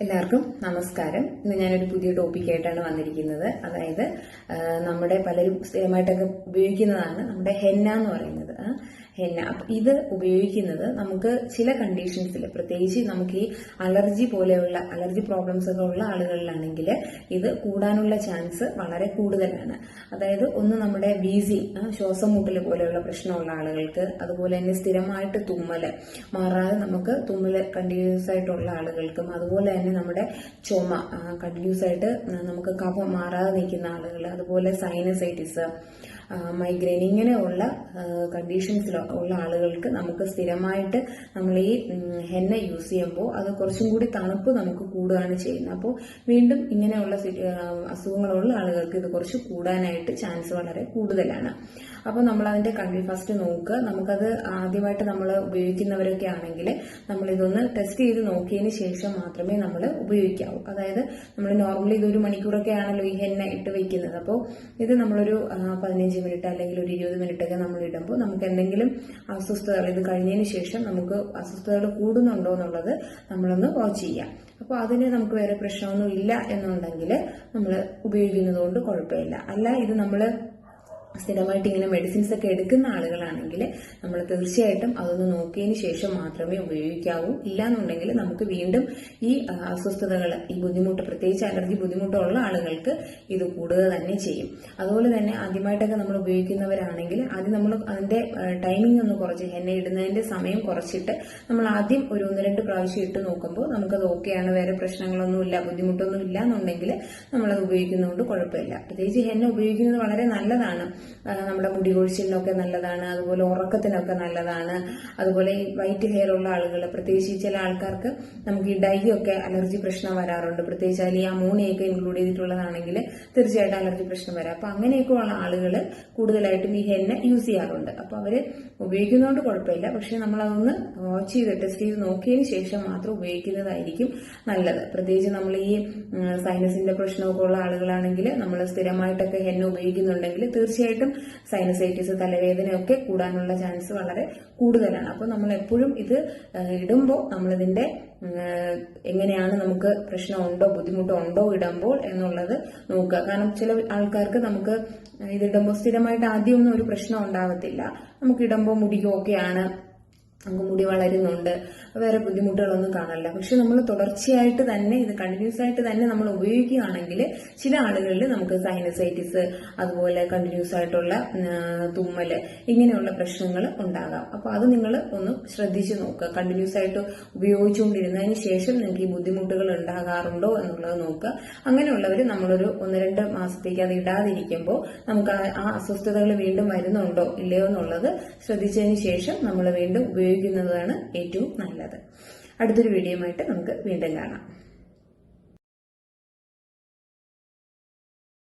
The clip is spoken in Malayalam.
എല്ലാവർക്കും നമസ്കാരം. ഇന്ന് ഞാനൊരു പുതിയ ടോപ്പിക്കായിട്ടാണ് വന്നിരിക്കുന്നത്. അതായത് നമ്മുടെ പലരും സ്ഥിരമായിട്ടൊക്കെ ഉപയോഗിക്കുന്നതാണ് നമ്മുടെ ഹെന്ന എന്ന് പറയുന്നത്. ഹെന്ന അപ്പൊ ഇത് ഉപയോഗിക്കുന്നത് നമുക്ക് ചില കണ്ടീഷൻസിൽ പ്രത്യേകിച്ച് നമുക്ക് ഈ അലർജി പോലെയുള്ള അലർജി പ്രോബ്ലംസ് ഒക്കെ ഉള്ള ആളുകളിലാണെങ്കിൽ ഇത് കൂടാനുള്ള ചാൻസ് വളരെ കൂടുതലാണ്. അതായത് ഒന്ന് നമ്മുടെ ബീസി ശ്വാസം മുട്ടൽ പോലെയുള്ള പ്രശ്നമുള്ള ആളുകൾക്ക് അതുപോലെ തന്നെ സ്ഥിരമായിട്ട് തുമ്മൽ മാറാതെ നമുക്ക് തുമ്മൽ കണ്ടിന്യൂസ് ആയിട്ടുള്ള ആളുകൾക്കും അതുപോലെ തന്നെ നമ്മുടെ ചുമ കണ്ടിന്യൂസ് ആയിട്ട് നമുക്ക് കഫം മാറാതെ നിൽക്കുന്ന ആളുകൾ അതുപോലെ സൈനസൈറ്റിസ് മൈഗ്രെയിൻ ഇങ്ങനെയുള്ള കണ്ടീഷൻസിൽ ഉള്ള ആളുകൾക്ക് നമുക്ക് സ്ഥിരമായിട്ട് നമ്മൾ ഈ ഹെന്ന യൂസ് ചെയ്യുമ്പോൾ അത് കുറച്ചും കൂടി തണുപ്പ് നമുക്ക് കൂടുകയാണ് ചെയ്യുന്നത്. അപ്പോൾ വീണ്ടും ഇങ്ങനെയുള്ള അസുഖങ്ങളുള്ള ആളുകൾക്ക് ഇത് കുറച്ച് കൂടാനായിട്ട് ചാൻസ് വളരെ കൂടുതലാണ്. അപ്പോൾ നമ്മൾ അതിന്റെ കണ്ടി ഫസ്റ്റ് നോക്കുക. നമുക്കത് ആദ്യമായിട്ട് നമ്മൾ ഉപയോഗിക്കുന്നവരൊക്കെ ആണെങ്കിൽ നമ്മൾ ഇതൊന്ന് ടെസ്റ്റ് ചെയ്ത് നോക്കിയതിന് ശേഷം മാത്രമേ നമ്മൾ ഉപയോഗിക്കാവൂ. അതായത് നമ്മൾ നോർമലി ഇതൊരു മണിക്കൂറൊക്കെ ആണല്ലോ ഈ ഹെന്ന ഇട്ട് വയ്ക്കുന്നത് അപ്പോൾ ഇത് നമ്മളൊരു ആ, പതിനഞ്ച് മിനിറ്റ് അല്ലെങ്കിൽ ഒരു ഇരുപത് മിനിറ്റ് ഒക്കെ നമ്മൾ ഇടുമ്പോൾ നമുക്ക് എന്തെങ്കിലും അസ്വസ്ഥതകൾ ഇത് കഴിഞ്ഞതിന് ശേഷം നമുക്ക് അസ്വസ്ഥതകൾ കൂടുന്നുണ്ടോ എന്നുള്ളത് നമ്മളൊന്ന് വാച്ച് ചെയ്യാം. അപ്പോൾ അതിന് നമുക്ക് വേറെ പ്രശ്നമൊന്നും ഇല്ല എന്നുണ്ടെങ്കിൽ നമ്മൾ ഉപയോഗിക്കുന്നതുകൊണ്ട് കുഴപ്പമില്ല. അല്ല ഇത് നമ്മൾ സ്ഥിരമായിട്ട് ഇങ്ങനെ മെഡിസിൻസ് ഒക്കെ എടുക്കുന്ന ആളുകളാണെങ്കിൽ നമ്മൾ തീർച്ചയായിട്ടും അതൊന്ന് നോക്കിയതിന് ശേഷം മാത്രമേ ഉപയോഗിക്കാവൂ. ഇല്ലാന്നുണ്ടെങ്കിൽ നമുക്ക് വീണ്ടും ഈ അസ്വസ്ഥതകൾ ഈ ബുദ്ധിമുട്ട് പ്രത്യേകിച്ച് അലർജി ബുദ്ധിമുട്ടുള്ള ആളുകൾക്ക് ഇത് കൂടുക തന്നെ ചെയ്യും. അതുപോലെ തന്നെ ആദ്യമായിട്ടൊക്കെ നമ്മൾ ഉപയോഗിക്കുന്നവരാണെങ്കിൽ ആദ്യം നമ്മൾ അതിന്റെ ടൈമിംഗ് ഒന്ന് കുറച്ച് എന്നെ ഇടുന്നതിന്റെ സമയം കുറച്ചിട്ട് നമ്മൾ ആദ്യം ഒരു ഒന്ന് രണ്ട് പ്രാവശ്യം ഇട്ട് നോക്കുമ്പോൾ നമുക്കത് ഓക്കെയാണ് വേറെ പ്രശ്നങ്ങളൊന്നുമില്ല ബുദ്ധിമുട്ടൊന്നും ഇല്ല എന്നുണ്ടെങ്കിൽ നമ്മളത് ഉപയോഗിക്കുന്നതുകൊണ്ട് കുഴപ്പമില്ല. പ്രത്യേകിച്ച് ഹെന്ന ഉപയോഗിക്കുന്നത് വളരെ നല്ലതാണ്. നമ്മുടെ മുടി കൊഴിച്ചിലിനൊക്കെ നല്ലതാണ് അതുപോലെ ഉറക്കത്തിനൊക്കെ നല്ലതാണ്. അതുപോലെ ഈ വൈറ്റ് ഹെയർ ഉള്ള ആളുകൾ പ്രത്യേകിച്ച് ചില ആൾക്കാർക്ക് നമുക്ക് ഈ ഡൈ ഒക്കെ അലർജി പ്രശ്നം വരാറുണ്ട്. പ്രത്യേകിച്ച് അതിൽ ഈ അമോണിയൊക്കെ ഇൻക്ലൂഡ് ചെയ്തിട്ടുള്ളതാണെങ്കിൽ തീർച്ചയായിട്ടും അലർജി പ്രശ്നം വരാം. അപ്പൊ അങ്ങനെയൊക്കെ ഉള്ള ആളുകൾ കൂടുതലായിട്ടും ഈ ഹെന്ന യൂസ് ചെയ്യാറുണ്ട്. അപ്പോൾ അവർ ഉപയോഗിക്കുന്നതുകൊണ്ട് കുഴപ്പമില്ല. പക്ഷേ നമ്മൾ അതൊന്ന് വാച്ച് ചെയ്ത് ടെസ്റ്റ് ചെയ്ത് നോക്കിയതിന് ശേഷം മാത്രം ഉപയോഗിക്കുന്നതായിരിക്കും നല്ലത്. പ്രത്യേകിച്ച് നമ്മൾ ഈ സൈനസിന്റെ പ്രശ്നമൊക്കെ ഉള്ള ആളുകളാണെങ്കിൽ നമ്മൾ സ്ഥിരമായിട്ടൊക്കെ ഹെന്ന ഉപയോഗിക്കുന്നുണ്ടെങ്കിൽ തീർച്ചയായിട്ടും സൈനസൈറ്റിസ് തലവേദനയൊക്കെ കൂടാനുള്ള ചാൻസ് വളരെ കൂടുതലാണ്. അപ്പോൾ നമ്മൾ എപ്പോഴും ഇത് ഇടുമ്പോൾ നമ്മളിതിന്റെ എങ്ങനെയാണ് നമുക്ക് പ്രശ്നമുണ്ടോ ബുദ്ധിമുട്ടോ ഉണ്ടോ ഇടുമ്പോൾ എന്നുള്ളത് നോക്കുക. കാരണം ചില ആൾക്കാർക്ക് നമുക്ക് ഇതിടുമ്പോൾ സ്ഥിരമായിട്ട് ആദ്യമൊന്നും ഒരു പ്രശ്നം ഉണ്ടാവത്തില്ല. നമുക്ക് ഇടുമ്പോൾ മുടിക്ക് ഓക്കെയാണ് നമുക്ക് മുടി വളരുന്നുണ്ട്. വേറെ ബുദ്ധിമുട്ടുകളൊന്നും കാണില്ല പക്ഷെ നമ്മൾ തുടർച്ചയായിട്ട് തന്നെ ഇത് കണ്ടിന്യൂസ് ആയിട്ട് തന്നെ നമ്മൾ ഉപയോഗിക്കുകയാണെങ്കിൽ ചില ആളുകളിൽ നമുക്ക് സൈനസൈറ്റിസ് അതുപോലെ കണ്ടിന്യൂസ് ആയിട്ടുള്ള തുമ്മൽ ഇങ്ങനെയുള്ള പ്രശ്നങ്ങൾ ഉണ്ടാകാം. അപ്പൊ അത് നിങ്ങൾ ഒന്ന് ശ്രദ്ധിച്ചു നോക്കുക. കണ്ടിന്യൂസ് ആയിട്ട് ഉപയോഗിച്ചുകൊണ്ടിരുന്നതിന് ശേഷം നിങ്ങൾക്ക് ഈ ബുദ്ധിമുട്ടുകൾ ഉണ്ടാകാറുണ്ടോ എന്നുള്ളത് നോക്കുക. അങ്ങനെയുള്ളവർ നമ്മളൊരു ഒന്ന് രണ്ട് മാസത്തേക്ക് അത് ഇടാതിരിക്കുമ്പോൾ നമുക്ക് ആ- അസ്വസ്ഥതകൾ വീണ്ടും വരുന്നുണ്ടോ ഇല്ലയോ എന്നുള്ളത് ശ്രദ്ധിച്ചതിന് ശേഷം നമ്മൾ വീണ്ടും ഉപയോഗിക്കുന്നതാണ് ഏറ്റവും നല്ലത്. അടുത്തൊരു വീഡിയോയുമായിട്ട് നമുക്ക് വീണ്ടും കാണാം.